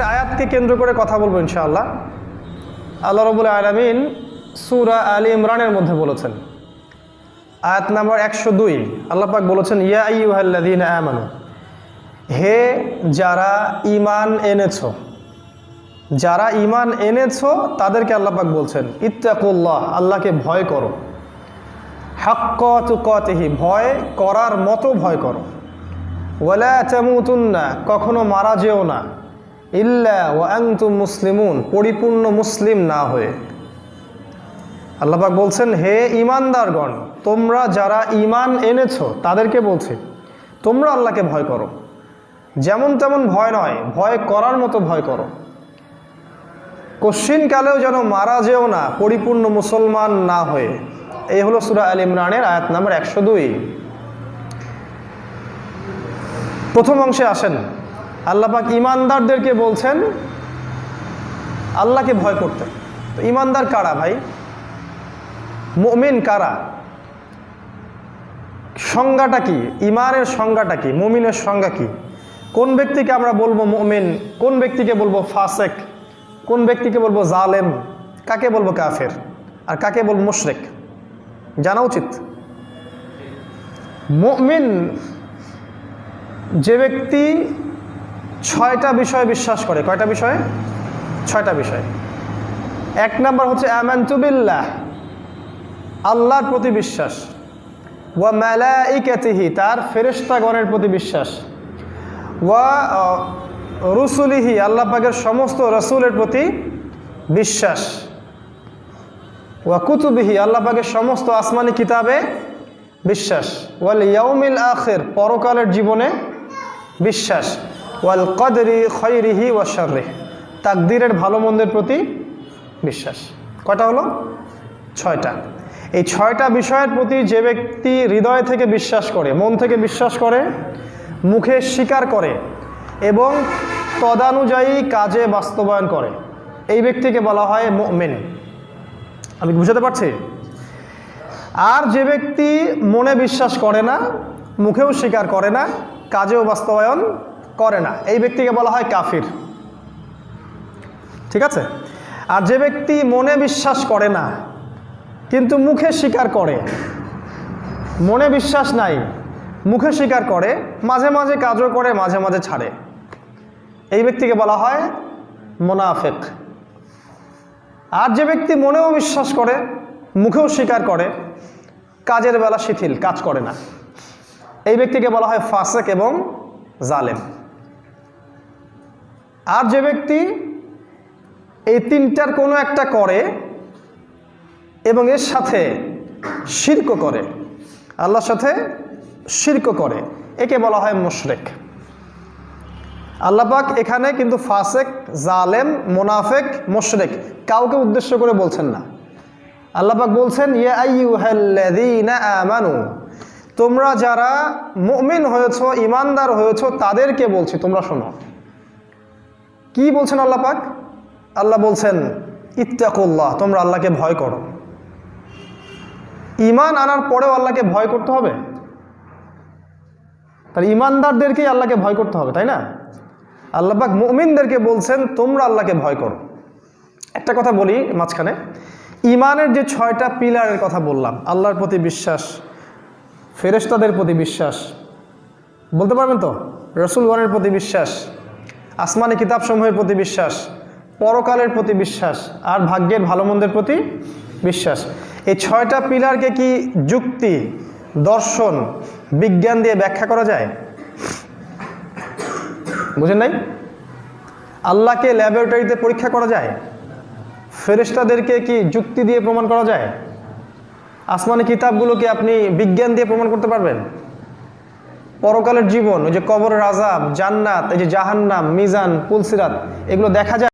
একটা আয়াতকে কেন্দ্র করে কথা বলব ইনশাআল্লাহ। আল্লাহ রবুল আলমিন সুরা আলী ইমরানের মধ্যে বলেছেন, আয়াত নাম্বার একশো দুই। আল্লাপাক বলেছেন, ইয়া ইউহাল্লাদিন আমানু, হে যারা ইমান এনেছো, যারা ইমান এনেছো, তাদেরকে আল্লাপাক বলছেন, ইত্তাকুল্লাহ, আল্লাহকে ভয় করো। হাক্ক তুকতিহি, ভয় করার মতো ভয় করো। ওয়ালা তামুতুন্না, কখনো মারা যেও না। ইল্লা ওয়া আনতুম মুসলিমুন, পরিপূর্ণ মুসলিম না হয়ে। আল্লাপাক বলছেন, হে ইমানদারগণ তোমরা যারা ইমান এনেছো, তাদেরকে বলছে, তোমরা আল্লাহকে ভয় করো। যেমন তেমন ভয় নয়, ভয় করার মতো ভয় করো। কশ্চিনকালেও যেন মারা যেও না, পরিপূর্ণ মুসলমান না হয়ে। এই হলো সুরা আল ইমরানের আয়াত নাম্বার একশো দুই। প্রথম অংশে আসেন। আল্লাপাক ইমানদারদেরকে বলছেন, আল্লাহকে ভয় করতে তো ইমানদার কারা ভাই? মমিন কারা? সংজ্ঞাটা কি? ইমানের সংজ্ঞাটা কি? মমিনের সংজ্ঞা কি? কোন ব্যক্তিকে আমরা বলব মমিন? কোন ব্যক্তিকে বলব ফাসেক? কোন ব্যক্তিকে বলব জালেম? কাকে বলব কাফের? আর কাকে বলব মুশরেক? জানা উচিত? মমিন যে ব্যক্তি ছয়টা বিষয়ে বিশ্বাস করে। কয়টা বিষয়ে? ছয়টা বিষয়। এক নাম্বার হচ্ছে আমান্তুবিল্লাহ আল্লাহর প্রতি বিশ্বাস। ওয়া মালাইকাতিহি, তার ফেরেশতাগণের প্রতি বিশ্বাস। ওয়া রুসুলিহি, আল্লাহ পাকের সমস্ত রসুলের প্রতি বিশ্বাস। ওয়া কুতুবিহি, আল্লাহ পাকের সমস্ত আসমানি কিতাবে বিশ্বাস। ওয়াল ইয়াউমিল আখির, পরকালের জীবনে বিশ্বাস। ওয়াল কদরি খৈরিহি ওয়া শাররিহ। তাকদিরের ভালো মন্দের প্রতি বিশ্বাস। কয়টা হলো? ছয়টা। এই ছয়টা বিষয়ের প্রতি যে ব্যক্তি হৃদয় থেকে বিশ্বাস করে, মন থেকে বিশ্বাস করে, মুখে স্বীকার করে এবং তদানুযায়ী কাজে বাস্তবায়ন করে, এই ব্যক্তিকে বলা হয় মেন আমি বুঝাতে পারছি? আর যে ব্যক্তি মনে বিশ্বাস করে না, মুখেও স্বীকার করে না, কাজেও বাস্তবায়ন করে না। এই ব্যক্তিকে বলা হয় কাফির। ঠিক আছে? আর যে ব্যক্তি মনে বিশ্বাস করে না, কিন্তু মুখে স্বীকার করে, মনে বিশ্বাস নাই, মুখে স্বীকার করে, মাঝে মাঝে কাজও করে, মাঝে মাঝে ছাড়ে। এই ব্যক্তিকে বলা হয় মোনাফেক। আর যে ব্যক্তি মনেও বিশ্বাস করে, মুখেও স্বীকার করে, কাজের বেলা শিথিল, কাজ করে না। এই ব্যক্তিকে বলা হয় ফাসেক এবং জালেম। আর যে ব্যক্তি এই তিনটার কোনো একটা করে এবং এর সাথে শির্ক করে, আল্লাহর সাথে শির্ক করে, একে বলা হয় মুশরেক। আল্লাপাক এখানে কিন্তু ফাসেক, জালেম, মোনাফেক, মুশরেক কাউকে উদ্দেশ্য করে বলছেন না। আল্লাপাক বলছেন আমানু, তোমরা যারা মুমিন হয়েছো ইমানদার হয়েছো, তাদেরকে বলছি, তোমরা শোনো। কি বলছেন আল্লাপাক আল্লাহ বলছেন, ইত্তাকুল্লাহ, তোমরা আল্লাহকে ভয় করো। ইমান আনার পরেও আল্লাহকে ভয় করতে হবে? তাহলে ইমানদারদেরকেই আল্লাহকে ভয় করতে হবে, তাই না? আল্লাহবাক মুমিনদেরকে বলছেন, তোমরা আল্লাহকে ভয় করো। একটা কথা বলি মাঝখানে। ইমানের যে ছয়টা পিলারের কথা বললাম, আল্লাহর প্রতি বিশ্বাস, ফেরেশতাদের প্রতি বিশ্বাস, বলতে পারবেন তো? রসুলগণের প্রতি বিশ্বাস আসমানি কিতাবসমূহের প্রতি বিশ্বাস, পরকালের প্রতি বিশ্বাস আর ভাগ্যের ভালো মন্দের প্রতি বিশ্বাস। এই ছয়টা পিলারকে কি যুক্তি, দর্শন, বিজ্ঞান দিয়ে ব্যাখ্যা করা যায়? বুঝেন নাই? আল্লাহকে ল্যাবরেটরিতে পরীক্ষা করা যায়। ফেরেশতাদেরকে কি যুক্তি দিয়ে প্রমাণ করা যায়? আসমানি কিতাবগুলোকে আপনি বিজ্ঞান দিয়ে প্রমাণ করতে পারবেন? পরকালের জীবন, ওই যে কবরের আজাব জান্নাত, এই যে জাহান্নাম, মিজান, পুলসিরাত, এগুলো দেখা যায়